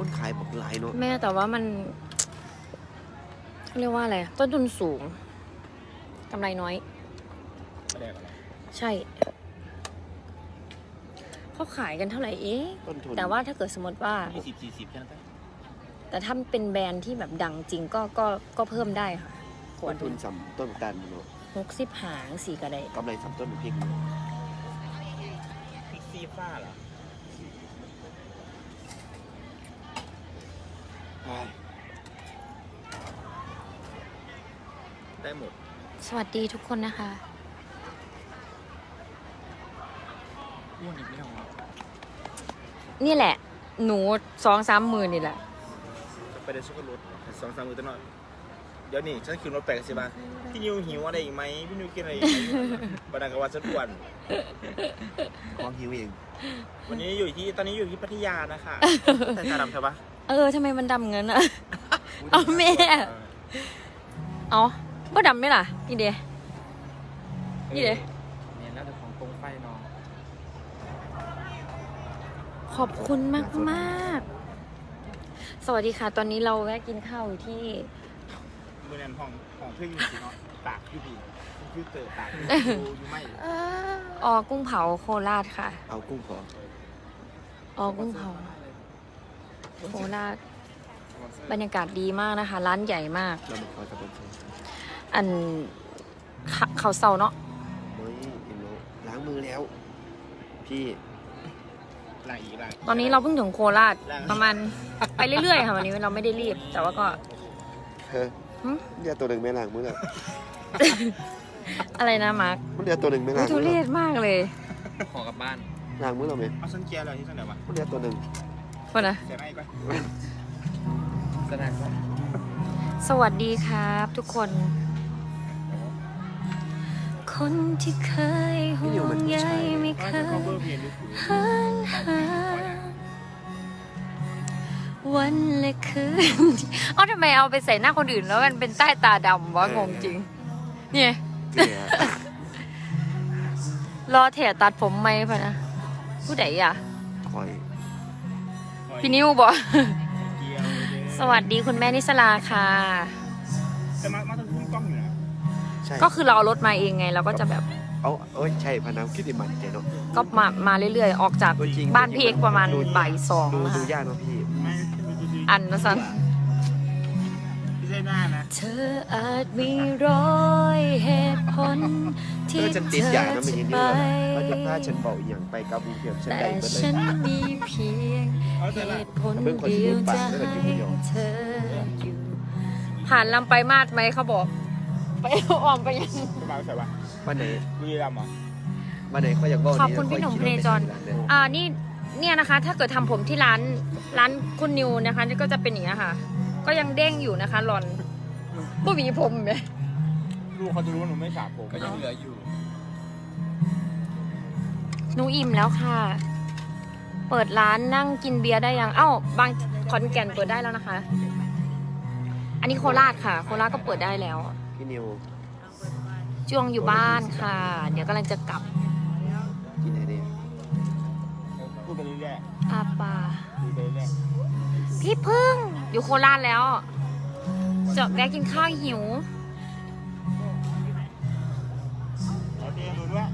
คนขายบอกหลายเนาะแม่แต่ว่ามัน เรียกว่าอะไร ต้นทุนสูงกำไรน้อย แดกอะไรใช่ เขาขายกันเท่าไหร่เอ๊ะต้นทุนแต่ว่าถ้าเกิดสมมติว่า ยี่สิบสี่สิบแค่นั้นไปแต่ถ้าเป็นแบรนด์ที่แบบดังจริงก็ก็ก็เพิ่มได้ค่ะขวต้ดนทุนสัมต้นตาลเนาะหกสิบหางสี่กระไดกำไรสัมต้นพริกเนาะพริกซีฟ้าเหรอ ใช่ ได้หมด สวัสดีทุกคนนะคะ อ้วนอีกไม่เอานี่แหละ หนูสองสามหมื่นนี่แหละ ไปเดินช็อกโกแลตสองสามมือตลอดเดี๋ยวนี่ฉันขึ้นรถไปกันสิบ้าพี่นิวหิวอะไรอีกไหมพี่นิวกินอะไรอีกไหมบันดาลกับว่าฉันอ้วน ความหิวเองวันนี้อยู่ที่ตอนนี้อยู่ที่พัทยานะคะ แต่ตาดำใช่ปะ เออทำไมมันดำเงินอะเอาแม่ เอาบ่ดำไหมล่ะ นี่เดนี่เด้เนี่ยแล้วแต่ของตรงไฟน้อง ขอบคุณมากมากๆสวัสดีค่ะ ตอนนี้เราแวะกินข้าวอยู่ที่มือนันห้องห้องเพื่อนอยู่สิเนาะตากอยู่ดีคอมพิวเตอร์ตากอยู่อยู่ไม่ออกุ้งเผาโคราชค่ะ เอากุ้งพอออกุ้งเผา โคราชบรรยากาศดีมากนะคะ ร้านใหญ่มาก เรามาขอสปอนเซอร์อันเขาเขาเซาเนาะเฮ้ยเห็นแล้วล้างมือแล้ว พี่ลางอีกลางตอนนี้เราเพิ่งถึงโคราชแรงประมาณไปเรื่อยๆค่ะวันนี้เราไม่ได้รีบ แต่ว่าก็ เฮ้ยหึ เดี๋ยวตัวหนึ่งไม่ล้างมือแล้วอะไรนะมาร์คมันเดี๋ยวตัวหนึ่งไม่อุ๊ล้ายงทุมือเรแล้วศมากเลยขอกลับบ้านล้างมือเราไหมเอาสันเกียร์อะไรที่สันไหนวะมันเดี๋ยวตัวหนึ่ง คนนะเสียไหมก่อนสนามสวัสดีครับทุกคน คนที่เคยห่วงใยไม่เคเขายเบอร์เพลงดูคือหันหาวันและคืนเอาทำไมเอาไปใส่หน้าคนอื่นแล้วมันเป็นใต้ตาดำวะงงจริง เนี่ยเนี่ยรอแถตัดผมไหมพะนะผู้ใดอะคอย พี่นิวบอกเกียร์สวัสดีคุณแม่นิสลาค่ะ แต่มามาทางพุ่งกล้องอยู่นะใช่ก็คือเราเอารถมาเองไงเราก็จะแบบเอาเอ้ยใช่พนักคิดดิมันใจเนาะก็มามาเรื่อยๆ ออกจากตัวจริงบ้านพี่เอกประมาณดูบ่ายสองดูนะดูคะยากเนาะพี่ ไม่ดูดีอันนะสันไม่ใช่หน้านะเธออาจมีร้อยเหตุผลเธที่อฉันติดเธยาอนะไม่จะใช่ไปนี่ว่าจะพาฉันเบาอหย่างไปกับกรุงเทพฉันแต่ได้เบิดเลฉัยนมีเพียงเอาเหแต่ละตุผลเดียวจะให้เธออยู่ ผ่านลำไปลายมาดไหมเขาบอก ไปออมไปยังมาใส่ปะวันไหนบุรีรัมย์เหรอวันไหนเขาอยากบอกขอบคุณพี่หนุ่มเพลจอน อ่านี่เนี่ยนะคะ ถ้าเกิดทำผมที่ร้านร้านคุณนิวนะคะนี่ก็จะเป็นอย่างนี้ยค่ะ ก็ยังเด้งอยู่นะคะหลอน ผู้หวีผมไหมลูกเขาจะรู้ว่าหนูไม่สระผมก็ยังเหลืออยู่ หนูอิ่มแล้วค่ะ เปิดร้านนั่งกินเบียร์ได้ยัง เอ้า บางขอนแก่นเปิดได้แล้วนะคะ อันนี้โคราชค่ะ โคราชก็เปิดได้แล้ว พี่นิว จวงอยู่บ้านค่ะ เดี๋ยวกำลังจะกลับกินอะไรดีพูดไปเรื่อยอาปาๆพูดไปเรื่อยพี่พึ่งอยู่โคราชแล้ว จะแวะกินข้าวหิวๆเอาเตียงดูด้วย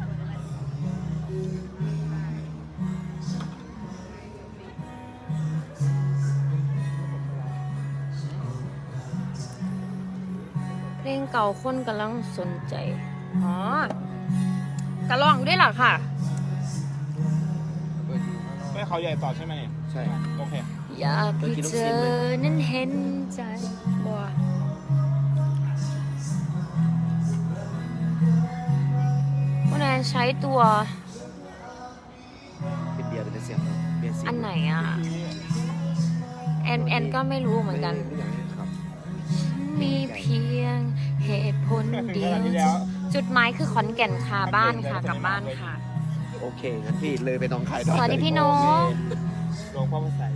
เพลงเก่าคนกำลังสนใจ อ๋อกระลองด้วยเหรอค่ะไม่เขาใหญ่ต่อใช่ไหมเนี่ยใช่ โอเค อยากให้เธอนั้นเห็นใจบ่ นนั้นใช้ตัว เป็นเบียร์เป็นเสียงเบียร์สีอันไหนอะ แอนแอนก็ไม่รู้เหมือนกัน ไม่อยากให้ครับมีเพียงเหตุผลถึงเดีขยนาดวนี้แล้วจุดหมายคือขอนแก่นค่ะบ้านค่ะกลับบ้านค่ะ โอเคงั้นพี่เลยไปน้องคายสวัสดีพี่นกหลวงพ่อพระใสย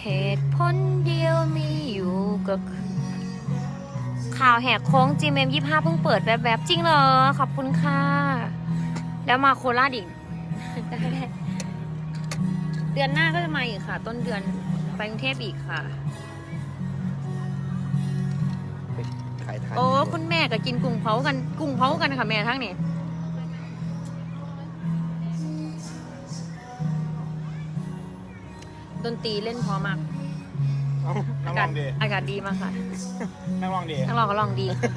เหตุผลเดียวมีอยู่ก็คือ ข่าวแหกโค้ง GMM 25 เพิ่งเปิดแวบๆ จริงเหรอ ขอบคุณค่ะ แล้วมาโคราชอีกได้ได้เดือนหน้าก็จะมาอีกค่ะ ต้นเดือนไปกรุงเทพอีกค่ะ ขายทานโอ้คุณแม่ก็กินกุ้งเผากันกุ้งเผากันค่ะแม่ทั้งนี้ดนตรีเล่นเพอมาก เอ้านัอากการ้อศงดีอากาศดีมากค่ะนักร้องดีทั้งร้องก็ร้องดีค่ะ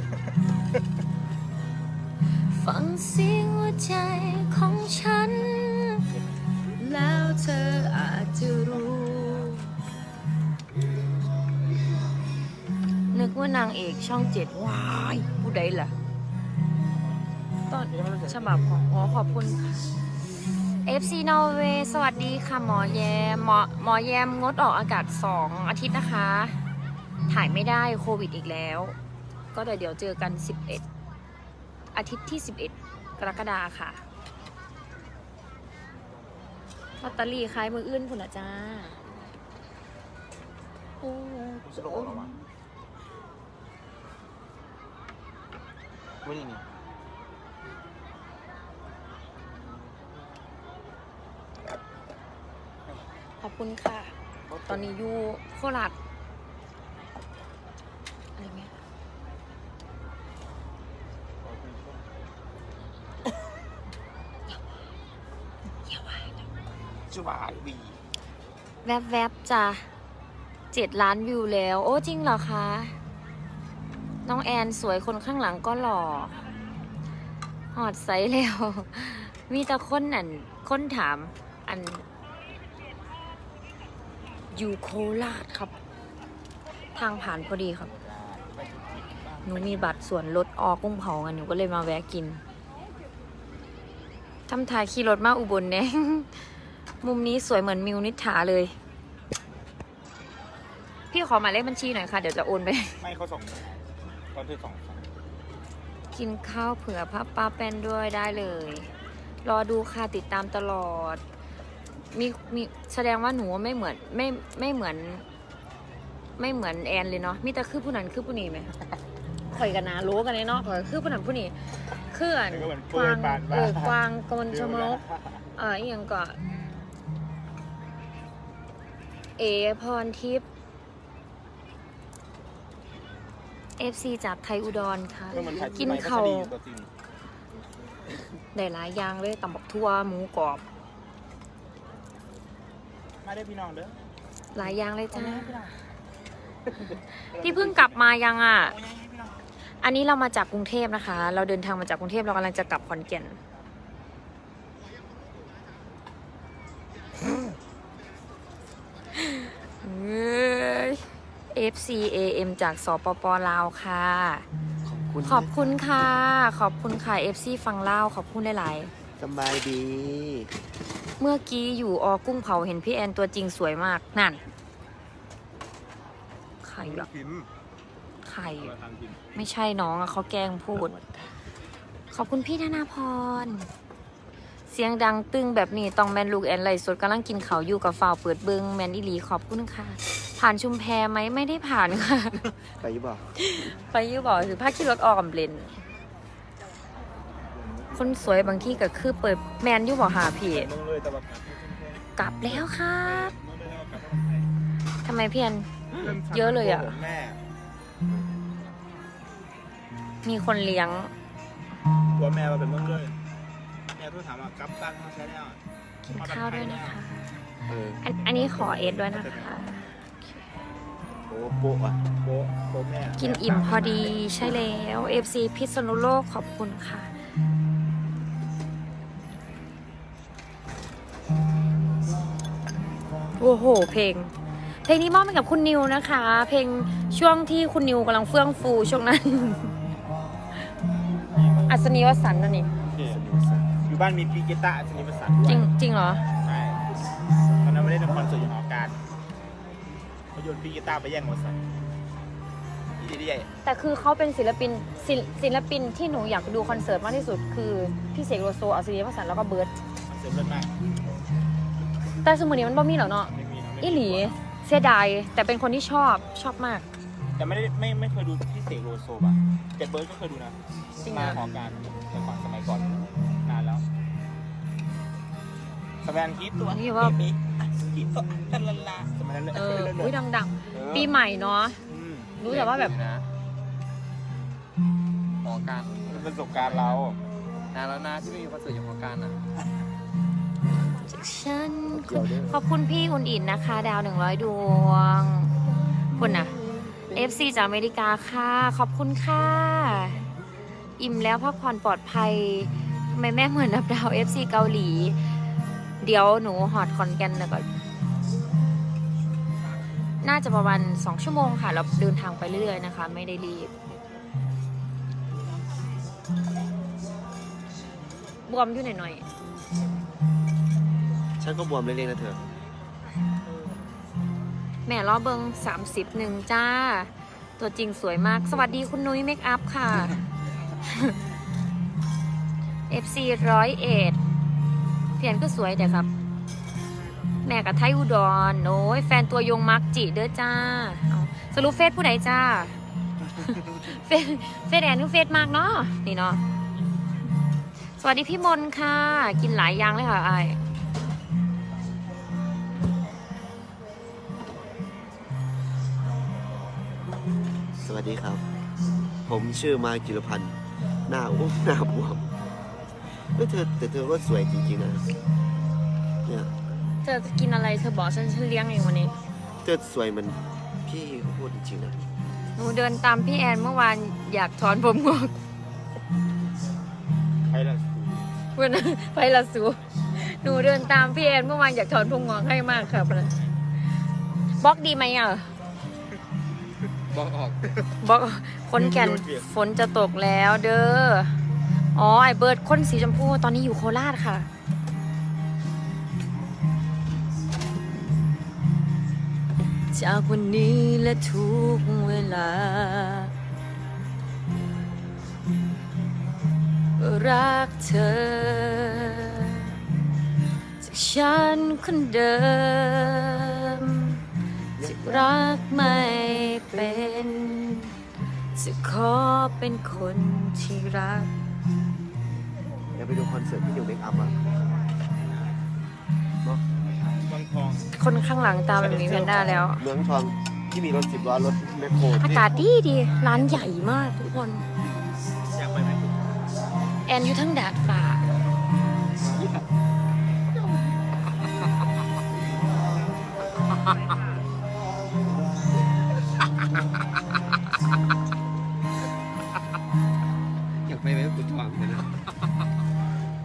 ฟังเสียงหัวใจของฉัน แล้วเธออาจจะรู้ นึกว่านางเอกช่องเจ็ดว้ายผู้ใดล่ะ ต้นฉบับของอ๋อขอบคุณค่ะ FC Norway สวัสดีค่ะหมอแยมหมอหมอแยมงดออกอากาศ 2 อาทิตย์นะคะ ถ่ายไม่ได้โควิดอีกแล้ว ก็เดี๋ยวเดี๋ยวเจอกัน 11 อาทิตย์ที่ 11 กรกฎาค่ะลอตเตอรี่ขายมืออื่นพุ่นละจ้าโอ้สโลว์เหรอวะไม่ได้นี่ ขอบคุณค่ะ ตอนนี้อยู่โคราชอะไรเงี้ยจวายวีแวบๆบจ้ะเจ็ดล้านวิวแล้ว โอ้จริงเหรอคะ น้องแอนสวยคนข้างหลังก็หล่อ หอดใสแล้ว มีแต่คนอัน คนถามอัน อยู่โคราชครับ ทางผ่านพอดีครับ หนูมีบัตรส่วนลดออกุ้งเผากันหนูก็เลยมาแวะกินทำถ่ายขี่รถมาอุบลเนี่ยมุมนี้สวยเหมือนมิวนิษฐาเลย พี่ขอหมายเลขบัญชีหน่อยค่ะ เดี๋ยวจะโอนไป ไม่เขาส่งตอนที่สองสองกินข้าวเผื่อป้าป้าแป้นด้วยได้เลย รอดูค่ะติดตามตลอด มีมีแสดงว่าหนูไม่เหมือนไม่ไม่เหมือน ไม่เหมือนแอนเลยเนาะมีแต่คือผู้นั้นคือผู้นี้ไหมข่อยกันนะรู้กันเลยเนาะข่อยคือผู้นั้นผู้นี้คืออันแล้วก็เหมือนกเปิวาดงปานเอบ้าอกวางกมลชมกเอออหยังก็เอพรทิพย์ FC จากไทยอุดรค่ะก็เหมือนถ่ายกินใหม่เขาวพัสดีอยู่ตัวจริง ได้หลายอย่างเลยตำบักทั่วหมูกรอบ มาได้อพี่น้องเด้อหลายอย่างเลยจ้าพี่น้องพี่เพิ่งกลับมายังอะ โอ้ยพี่น้องอันนี้เรามาจากกรุงเทพนะคะ เราเดินทางมาจากกรุงเทพเรากำลังจะกลับขอนแก่น เอ้ย FCAM จากสปปลาวค่ะขอบคุณขอบคุณค่ะ ขอบคุณค่ะ FC ฟังเล่าวขอบคุณหลาย สบายดีๆเมื่อกี้อยู่อกุ้งเผาเห็นพี่แอนตัวจริงสวยมาก นั่น ใครอะพิมพ์ใครอะทางพิมพ์ไม่ใช่น้องอะเขาแกล้งพูด ขอบคุณพี่ธนาพร เสียงดังตึงแบบนี้ต้องแมนลูกแอนไลฟ์สดกำลังกินเขาวอยู่กับฝ่าวเปิดเบิงแมนอีหลีขอบคุณค่ะ ผ่านชุมแพไหมไม่ได้ผ่านค่ะ ไปอยี่บอกไปอยูบอกคือภาคขี่รถออกกับเบลน คนสวยบางที่ก็คือเปิดแมนอยูบอกหาพี่มึงเลยแต่แบบกลับแล้วครับมึงเลยเอากลับทำไมพี่แอนมาเยอะเลยอะแม่มีคนเลี้ยง ตัวแม่มาเป็นมึงเลยแม่เพิ่งถามว่ากลับตั้งมาใช้แล้วกินข้าวด้วยนะคะเอออันอันนี้ขอเอสด้วยนะคะโอ้โปะอะโบะโบะแม่กินอิ่มพอดีใช่แล้ว FC พิษณุโลกขอบคุณค่ะ โอ้โห เพลง เพลงนี้มอบให้กับคุณนิวนะคะ เพลงช่วงที่คุณนิวกำลังเฟื่องฟูช่วงนั้น อัศนีวสันต์นั่นนี่ โอเคอยู่บ้านมีปีกีตาร์ชนิดภาษาด้วยจริงจริงเหรอ ใช่ตอนนั้นไม่ได้เป็นคอนเสิร์ตอยู่หอการเขาโยนปีกีตาร์ไปแย่งหมดสัตว์อีดีใหญ่แต่คือเขาเป็นศิลปินศิลศิลปินที่หนูอยากดูคอนเสิร์ตมากที่สุด คือพี่เสกโลโซอัศนีวสันต์แล้วก็เบิร์ดคอนเสิร์ตเลิศมาก แต่สมุนนี้มันบ่มีแล้วเนาะไม่มีนะไม่มีอีหลีเสียดายแต่เป็นคนที่ชอบชอบมาก แต่ไม่ได้ไม่ไม่เคยดูพี่เสกโลโซป่ะเจ็ดเบิร์ดก็เคยดูนะจริงมานะหอการแต่ก่อนสมัยก่อนนานแล้วสแมนคิดตัวนี่ว่าปีคิดตัวลาลาลาสมัยนั้นเลยเอออุ้ยดังเออๆ ปีใหม่เนาะ อืมรู้แต่ว่าแบบ นะหอการเป็นประสบการณ์เรานานแล้วนะที่ไม่มีคอนเสิร์ตอยู่หอการอะ ฉันเกี่ยวด้วยขอบคุณพี่อุ่นอินนะคะ ดาวหนึ่งร้อยดวง คุณนะ FC จากอเมริกาค่ะ ขอบคุณค่ะ อิ่มแล้วพักผ่อนปลอดภัยทำไมแม่เหมือนนับดาว FC เกาหลี เดี๋ยวหนูหอดคอนแกันแล้วก็น่าจะประมาณ2ชั่วโมงค่ะ เราเดินทางไปเรื่อยๆนะคะ ไม่ได้รีบบวมอยู่หน่อยๆ ฉันก็บวมเล็กๆนะเธอ แม่ล้อเบิง30หนึ่งจ้า ตัวจริงสวยมาก สวัสดีคุณนุ้ยเมคอัพค่ะ FC ร้อยเอ็ดเพียนก็สวยแต่ครับ แม่กับไทยอุดรโอ้ยแฟนตัวยงมักจิเด้อจ้าเอาสรุปเฟซผู้ใดจ้า เฟซเฟซแอนคือเฟซมากเนาะนี่เนาะสวัสดีพี่มนค่ะ กินหลายอย่างเลยค่ะไอาย วัสดีครับ ผมชื่อมาจิรพันธ์หน้าอ้วนหน้าบวมเฮ้ยเธอแต่เธอก็สวยจริงๆนะเนี่ยเธอจะกินอะไรเธอบอกฉันฉันเลี้ยงเองวันนี้ เธอสวยเหมันพี่เขาพูดจริงๆนะหนูเดินตามพี่แอนเมื่อวานอยากถอนผมงอกใครล่ะเพื่อนไปละสูหนูเดินตามพี่แอนเมื่อวานอยากถอนผมงอกให้มากค่ะพะนะบล็อกดีไหมอะ บอกออกบล็อกคนแก่นฝนจะตกแล้วเด้อ อ๋อไอเบิร์ดคนสีชมพูตอนนี้อยู่โคราชค่ะ จากวันนี้และทุกเวลา รักเธอ จากฉันคนเดิมจะรักไม่ เป็น จะขอเป็นคนที่รัก เดี๋ยวไปดูคอนเสิร์ตพี่นิวเมคอัพอะเมืองทองคนข้างหลังตามแบบมีแพนด้าแล้ว เมืองทองที่มีรถสิบล้อรถแมคโครอากาศดีดีร้านใหญ่มากทุกคน อยากไปไหมคุณแอนอยู่ทั้งดาดฟ้า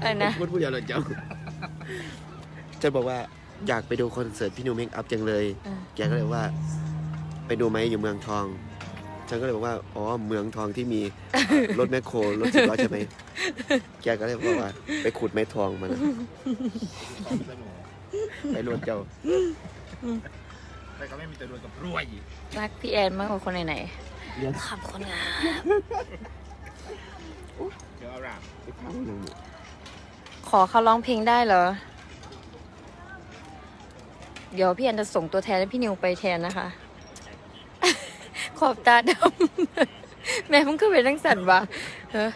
อะไรนะ พูดพูดอย่างไรเจ้าจะบอกว่าอยากไปดูคอนเสิร์ตพี่นิวเมคอัพจังเลย เออ แกก็เลยว่า ไปดูไหมอยู่เมืองทอง ฉันก็เลยบอกว่า อ๋อ เมืองทองที่มีรถแมคโครรถสิบล้อใช่ไหม แกก็เลยบอกว่า ไปขุดไม้ทองมานะสนุกไปรวดเจ้า แต่ก็ไม่มีแต่รวยกับรวยรักพี่แอนมากกว่าคนไหนเรียนๆขอบคุณค่ะเดี๋ยวเอารามไปทำอย่างนี้ ขอเขาร้องเพลงได้เหรอ เดี๋ยวพี่แอนจะส่งตัวแทนให้พี่นิวไปแทนนะคะ ขอบตาดำแม่มึงก็เป็นนังสันวะเฮ้อ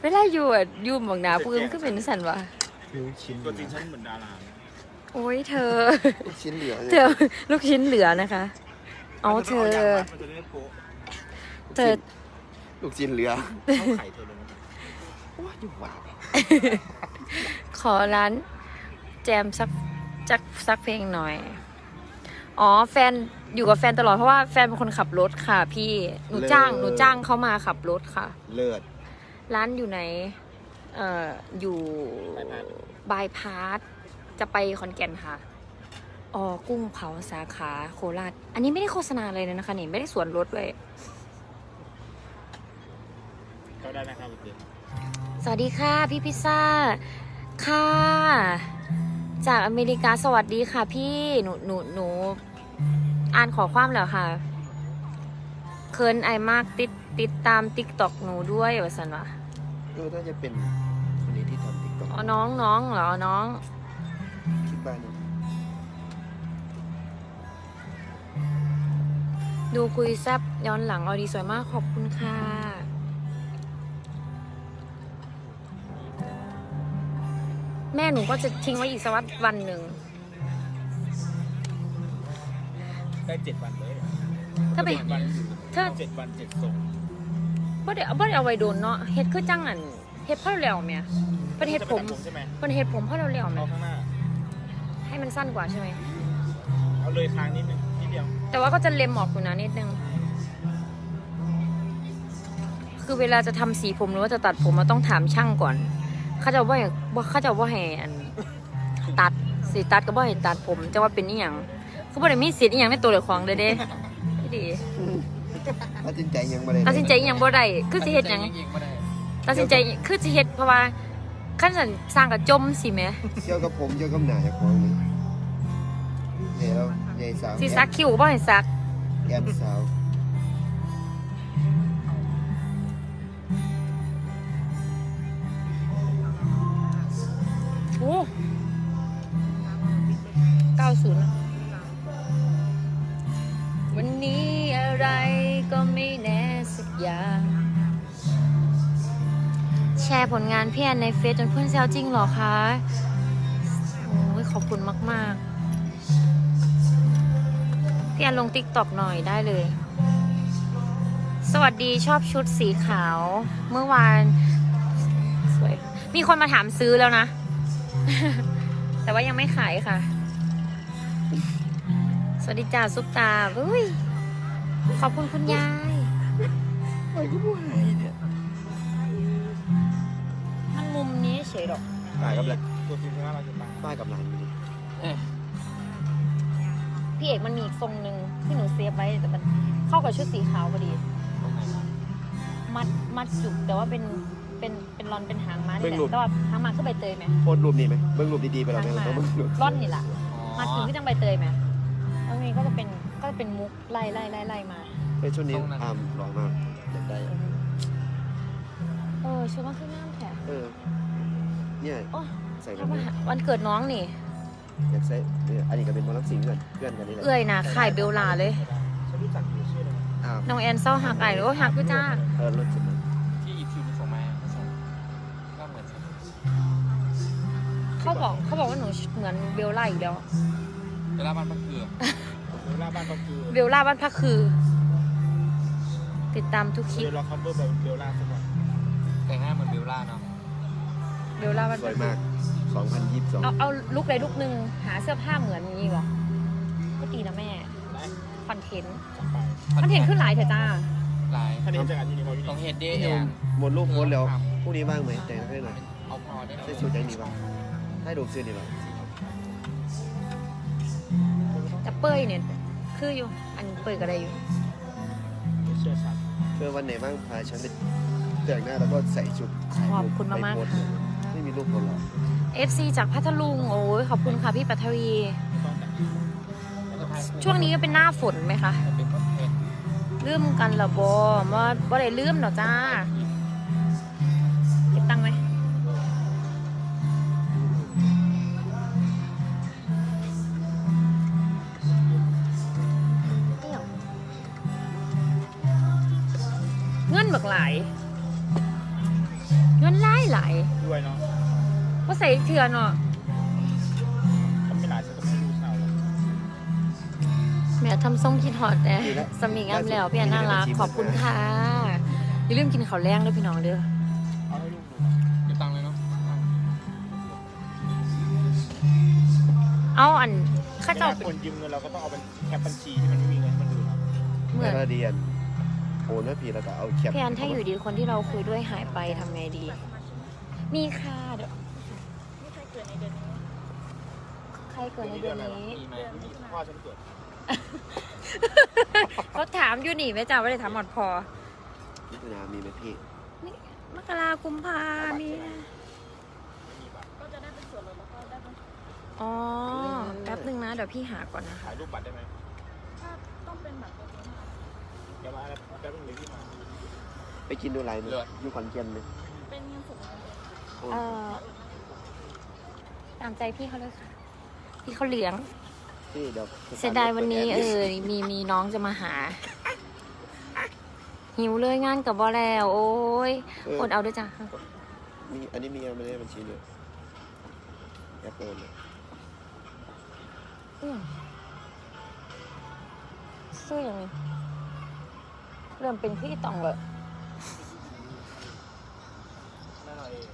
เวลาอยู่อะอยู่หมองหนาพูดมึงก็เป็นนังสันวะลูกชิ้นตัวจริงฉันเหมือนดารา โอ้ยเธอ ลูกชิ้นเหลือเธอลูกชิ้นเหลือนะคะ เอาเธอมันจะได้โกะเธอลูกชิ้นเหลือเข้าไข่เธอลงมาว้าอยู่หวาน ขอร้านแจมสักจักสักเพลงหน่อย อ๋อ แฟนอยู่กับแฟนตลอดเพราะว่าแฟนเป็นคนขับรถค่ะ พี่หนูจ้างหนูจ้างเขามาขับรถค่ะ เลิศร้านอยู่ไหน เอ่ออยู่บายพาสจะไปขอนแก่นค่ะอ๋อกุ้งเผาสาขาโคราช อันนี้ไม่ได้โฆษณาเลยนะคะ นี่ไม่ได้ส่วนลดด้วยเข้าได้นะครับเพื่อนสวัสดีค่ะ พี่พิซซ่า ค่ะ จากอเมริกาสวัสดีค่ะพี่หนูหนูหนูอ่านขอความแล้วค่ะ เคินไอมากติดติดตามติ๊กตอกหนูด้วยวะสันวะเออน่าจะเป็นคนนี้ที่ทำติ๊กต็อกอ๋อน้องน้องเหรอน้องที่บ้านเนี่ยดูคุยแซบย้อนหลังออดีสวยมากขอบคุณค่ะ แม่หนูก็จะทิ้งไว้อีกสักวันหนึ่ง ได้เจ็ดวันเลยถ้าไปเจ็ดวันอยู่ถ้า เจ็ดวันเจ็ดส่งบ่ได้บ่ได้เอาไว้โดนเนาะเฮ็ดคือจังอันเฮ็ดพ่อแล้วแม่เพิ่นเฮ็ดผมจะไปตัผมใช่ไหมเพิ่นเฮ็ดผมพ่อแล้วแม่เอาข้างหน้า ให้มันสั้นกว่าใช่ไหม เอาเลยคางนิดนึงนิดเดียว แต่ว่าก็จะเล็มออกอยู่นะนิดนึง คือเวลาจะทำสีผมหรือว่าจะตัดผมมันต้องถามช่างก่อน เขาจะว่าว่าเขาจะว่าให้อันตัดสีตัดก็บ่ให้ตัดผมจะว่าเป็นอีหยังคือบ่ได้มีสิทธิ์อีหยังในตัวเจ้าของเลยเด้ไม่ดีตัดสินใจยังไม่ได้ตัดสินใจอีหยังบ่ได้คือสิเฮ็ดหยังยิงๆไม่ได้ตัดสินใจคือสิเฮ็ดเพราะว่าคันสันสร้างกับจมสิแหม่เกี่ยวกับผมเกี่ยวกับหนาอย่างของนี้ใหญ่แล้วใหญ่สาวสิซักคิ้วบ่ให้ซัก แก้มสาว ผลงานพี่แอนในเฟซจนเพื่อนแซวจริงเหรอคะโอ้ยขอบคุณมาก ๆ พี่แอนลงติ๊กต็อกหน่อยได้เลย สวัสดีชอบชุดสีขาว เมื่อวานสวยมีคนมาถามซื้อแล้วนะ แต่ว่ายังไม่ขายค่ะ สวัสดีจ้าซุปตาอุ้ยขอบคุณคุณยายไอ้กูบ่หายเนี่ย เฉยหรอกป้ากับหลานตัวจริงข้างหน้าเราจะตายป้ากับหลานอยู่ดิพี่เอกมันมีอีกทรงหนึ่งที่หนูเซฟไว้แต่มันเข้ากับชุดสีขาวพอดี มัดมัดจุกแต่ว่าเป็นเป็นเป็นรอนเป็นหางม้านี่แหละแต่ว่าหางม้าคือใบเตยไหมโพสต์รูปนี้ไหมเบิ่งรูปดีๆไปแล้วหางแม่ม้าเราเบิ่งรูปร่อนนี่แหละอ๋อมัดถึงก็จังใบเตยไหมแล้วนี้ก็จะเป็นก็จะเป็นมุกไล่ไล่ไล่ไล่มาเป็นชุดนี้อามหล่อมากอยากได้อะเออชุดมันคืองามแท้ เออเนี่ยโอ้ใส่แบบถ้ามานี้หาวันเกิดน้องนี่อยากใส่เนี่ยอันนี้ก็เป็นหมอลำสิงห์เพื่อนเพื่อนกันนี่แหละเอื่อยนะขายเบลลาเลย ฉันรู้จักอยู่ชื่ออะไรอ้าวน้องแอนเศร้าหักไก่หรือว่าหักก็จ้าเออรถจุดนั้นที่อีคิวมันส่งมาเขาส่งก็เหมือนฉันเขาบอกเขาบอกว่าหนูเหมือนเบลล่าอีกแล้ว เวลาบ้านพักเกลือเวลาบ้านก็คือเบลล่าบ้านพักคือ ติดตามทุกคลิเดี๋ปยวเราคัฟเวอร์แบบเบลล่าสักวันแต่งหน้าเหมือนเบลล่าเนาะ เบลล่าบ้านสพัวยกคือมาก 2022 เอาเอาลุกใดลุกหนึ่งหาเสื้อผ้าเหมือนนี้วะก็ดีนะแม่ได้คอนเทนต์จัดไปคอนเทนต์ขึ้นหลายเถอะจ้าลายถ้าเน้นจากอันนี้พอพี่ต้องเฮดเดพี่ย์โยเองมหมดรูปโพสต์แล้วพรุ่งนี้ว่างไหมแต่งให้หน่อยเอาพอได้ใส่ชุดยังดีป่ะให้ดูซื้อดีป่ะแต่เป้ยเนี่ย คืออยู่ อันเป้ยก็ได้อยู่เชื่อชัดเพื่อวันไหนบ้างพาฉันไปแต่งหน้าแล้วก็ใส่ชุดถ่ายขอบรูปคุณมากไปๆโพสต์ค่ะ ไม่มีรูปคนหรอก FC จากพัทลุงโอ้ยขอบคุณค่ะพี่ปัทวีต้องแต่งช่วงนี้ก็เป็นหน้าฝนไหมคะเป็นคอนเทนต์ลืมกันละบอว่าบ่ได้ลืมหรอกจ้า ถื่อนเนาะเขาไม่หลายฉันก็ไม่รู้เท่าหรอกแม่ทำส้มคิดฮอตนะสมีงามแล้วพี่อันน่ารักขอบคุณค่ะอย่าลืมกินข้าวแรงด้วยพี่น้องเด้อเอาให้ลูกดูเก็บตังค์เลยเนาะเอาอันถ้าข้าเจ้าจะคนยืมเงินเราก็ต้องเอาเป็นแคปบัญชีที่มันไม่มีเงินมันดูครับเหมืเมื่อนอเดียนโอนให้พี่แล้วก็เอาแคปพี่อันถ้าอยู่ดีคนที่เราคุยด้วยหายไปทำไงดี มีค่ะเดี๋ยวใครเกิดในเดือน นี้ มีไหมพ่อฉันเกิดเขาถามอยู่นี่แม่จ๋าไม่ได้ถามหมดพอมิถุนามีไหมพี่มกรากุมภามีนาอ๋อแป๊บหนึ่งนะ เดี๋ยวพี่หาก่อนนะคะถ่ายรูปบัตรได้ไหมต้องเป็นบัตรเดี๋ยวมาแป๊บนึงเดี๋ยวพี่มาไปกินดูไรมั้ยอยู่ขอนแก่นไหมเออตามใจพี่เขาเลยค่ะ พี่เขาเลี้ยง พี่เดี๋ยวเสียดายวันนี้เออมีมีน้องจะมาหา หิวเลยงานกับบอแล้ว โอ้ยเอออดเอาด้วยจ้ะมีอันนี้มีเอาไม่ได้บัญชีเลยแอปโอนเลยอืมซื้ออย่างนี้เริ่มเป็นพี่ตองเลยนั่นเราเอง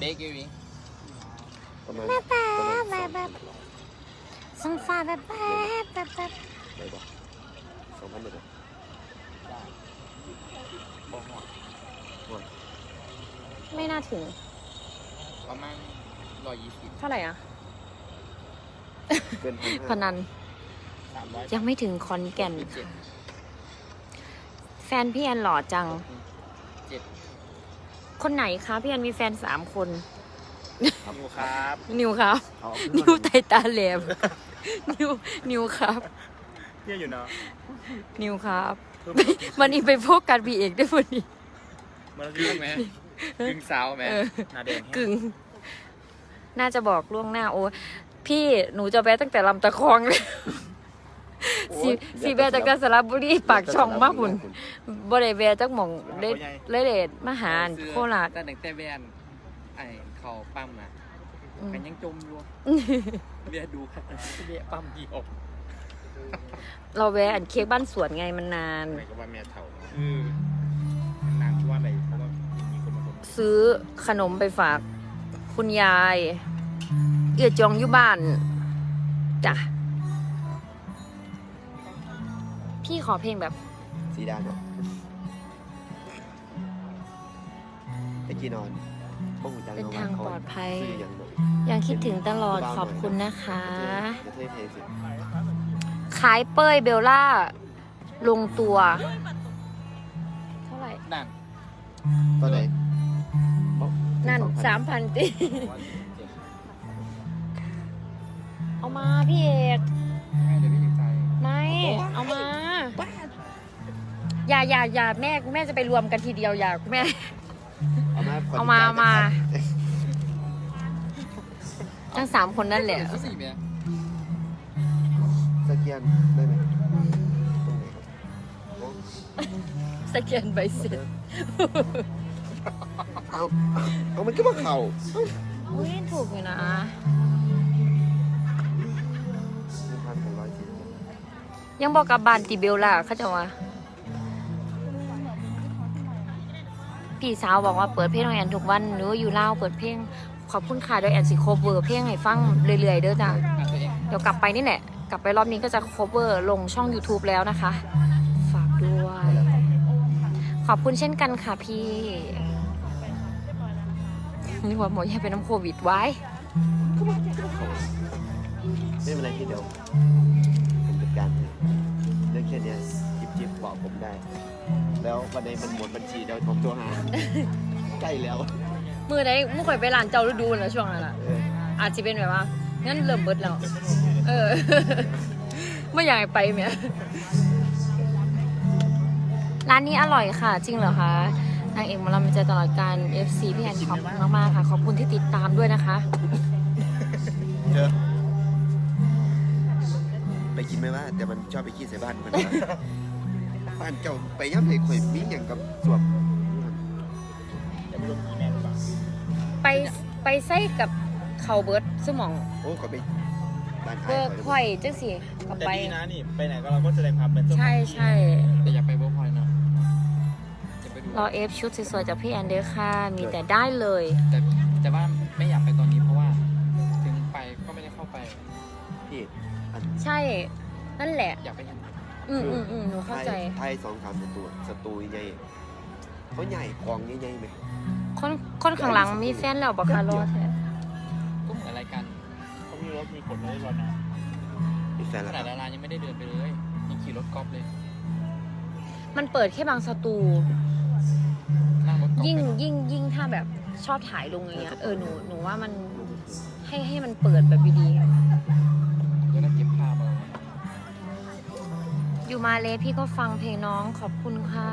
เด็กอยู่นี่ ประมาณแบบประมาณแบบแบบสังฟ้าแบบแบบแบบแบบไหนบอกสองพันเอ็ดได้บ่หอดไม่น่าถึง ประมาณร้อยยี่สิบเท่าไหร่อะเกินพันพห้านันสามร้อยยังไม่ถึงคอนแก่นเจ็ดแฟนพี่แอนหล่อจังเจ็ดคนไหนคะ พี่แอนมีแฟนสามคน อยู่ครับ นิวครับ เอานิวไตตาแหลม นิวนิวครับ เนี่ยอยู่เนาะนิวครับ เพิ่มวันนี้ไปพบกันพี่เอกด้วยวันนี้ มันกึ่งไหมกึ่งสาวไหมเออ หน้าแดงกึ่ง น่าจะบอกล่วงหน้าโอ้พี่หนูจะแวะตั้งแต่ลำตะคองเลยสีสีแวะตั้งแต่สระบุรีปากช่องมากคุณบ่ได้แวะจักหม่องได้เลยเดชมาหาอันโคราชแต่หนึ่งแต่แวนไอ้ เขาปั๊มนะอืมกันยังจมอยู่เบียร์ดูครับเบียร์ปั๊มกี่ออกเราแวะอันเค้กบ้านสวนไงมันนาน ไหนก็ว่าแม่เถ่าอืมนานที่ว่าอะไรเพราะว่ามีคนบางคนซื้อขนมไปฝากคุณยาย เอื้อจองอยู่บ้านจ้ะพี่ขอเพลงแบบ สีดานเนาะไปกี่นอนบ้องหูจัง เป็นทางปลอดภัยซื้ออย่างเนาะยังคิดถึงตลอดขอบคุณนะคะจะเท่เพลงสิขายเป้ยเบลล่า ลงตัว เท่าไหร่ นั่นตอนไหนนั่นสามพันตีเอามาพี่เอกไม่ได้พี่ใจไม่เอามา อย่าอย่าอย่าแม่แม่จะไปรวมกันทีเดียวอย่าแม่ เอามาเอามาเอามา ทั้งสามคนนั่นแหละเขาสี่เบียร์สแกนได้ไหมตรงไหนครับโอ้สแกนใบเสร็จเอาเอามันก็มาเข่าอุ้ยถูกอยู่นะ หนึ่งพันหกร้อยสี่สิบยังบอกกับบานติเบลล่าเขาจะว่า พี่สาวบอกว่าเปิดเพลงน้องแอนทุกวันหรืออยู่เล่าวเปิดเพลงขอบคุณค่ะเดี๋ยแอนสิโคเวอร์เพลงให้ฟังเรื่อยๆเด้อจ้ะอะเดี๋ยวกลับไปนี่แหละกลับไปรอบนี้ก็จะ cover ลงช่อง YouTube แล้วนะคะ ฝากด้วย ขอบคุณเช่นกันค่ะพี่นี่ว่าหมอแย่เป็นน้ำโควิดไว้ ไม่เป็นไรที่เดียวผมจัดการให้เรื่องแค่เนี้ยจิบจิบๆบอกผมได้ แล้ววันไหนมันหมดบัญชีเดี๋ยวผมโทรหาใกล้แล้วมือไหนมื่อข่อยไปร้านเจ้าฤดูแล้วช่วงนั้นล่ะ เอออาจจะเป็นแบบว่างั้นเริ่มเบิดแล้ว เออ ไม่อยากให้ไปเมียร้านนี้อร่อยค่ะ จริงเหรอคะนางเอกหมาลำใจตลอดการ FC พี่แอนขอบคุณมากๆค่ะ ขอบคุณที่ติดตามด้วยนะคะเออไปกินไหมว่าแต่มันชอบไปขี้ใส่บ้านมันนะ บ้านเจ้าไปย่ำเลยข่อยมีอย่างกับสวมจะไม่รู้กี่แม่หรือเปล่าไปไปใส่กับเขาเบิร์ดสมองโอ้ข่อยไปบ้านไทเบิยร์ข่อยค่อยจังสิกลับแต่ไป ดีนะนี่ไปไหนก็เราก็แสดงความเป็นเจ้าของใช่ใช่แต่อย่าไปเวิร์กพอยต์เนาะจะไปดูรอเอฟชุดสวยๆจากพี่แอนเดอร์ค่ะ มีแต่ได้เลย แต่แต่ว่าไม่อยากไปตอนนี้เพราะว่า ถึงไปก็ไม่ได้เข้าไป พี่อันใช่ นั่นแหละ อยากไปเห็น อืมอืมอืมหนูเข้าใจ ไทยสองสามสตูสตูใหญ่เขาใหญ่กองใหญ่ๆไหม คนคนข้างหลังมีแฟนแล้วบอกค่ะรอแท้ก็เหมือนอะไรกันเขามีรถมีขนได้รถนะมีแฟนขแล้วคนารัดบดารายังไม่ได้เดินไปเลยยังขี่รถกอล์ฟเลยมันเปิดแค่บางสตู นั่งรถกอล์ฟยิ่งไปยิ่งยิ่งถ้าแบบชอบถ่ายลงอย่างเงี้ยเออหนูหนูว่ามันให้ให้มันเปิดแบบดี อยู่มาเลพี่ก็ฟังเพลงน้องขอบคุณค่ะ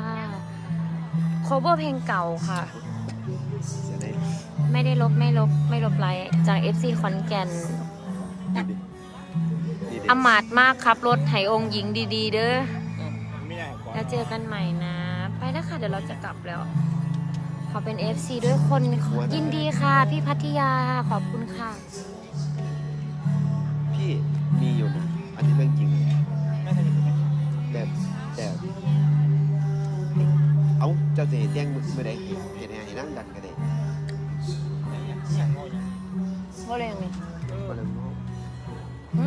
cover เพลงเก่าค่ะเสียในไม่ได้ลบไม่ลบไม่ลบไลค์จาก FC ขอนแก่นนี่ดินี่ดิอำมาตย์มากครับรถไถองค์หญิงดีๆ เด้อเออไม่ได้ก่อนแล้วเจอกันใหม่นะ ไปแล้วค่ะ เดี๋ยวเราจะกลับแล้วพขอเป็น FC ด้วยคนยินดีค่ะ พี่พัทยาขอบคุณค่ะ เจ้าจะเห็นแย่งมือไม่ได้เห็นเห็นให้นั่งดันกันเลยอย่างงออย่างว่าอะไรอย่างนี้คนลงหึ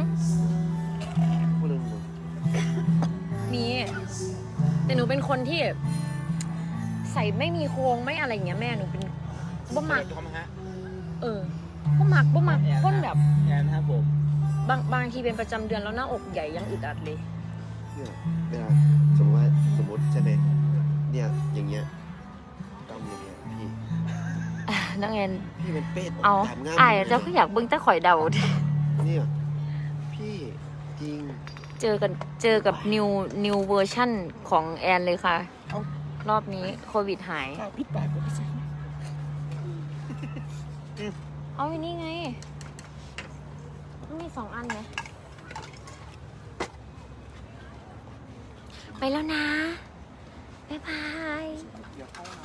คนละน้องมีแต่หนูเป็นคนที่ ใส่ไม่มีโครงไม่อะไรอย่างเงี้ยแม่หนูเป็นบ่หมักทอมฮะเออบ่หมักบ่หมักคนแบบแอนครับผมบางบางทีเป็นประจำเดือนแล้วหน้าอกใหญ่ยังอึดอัดเลยเนี่ยเวลาสมมติว่าสมมติใช่ไหมเนี่ยอย่างเงี้ย น้องแอนพี่เป็นเป็ดเอาถมง่ยอายเจ้าก็อยากเบิ้งแต่ข่อยเดา เนี่ยพี่จริง เจอกันเจอกับนิวนิวเวอร์ชั่นของแอนเลยค่ะรอบนี้โควิดหายพิษปากผมไม่ใช่เอาอยู่นี่ไง มันมีสองอันไหม ไปแล้วนะ บ๊ายบาย เดี๋ยวเข้าห้องน้ำรอ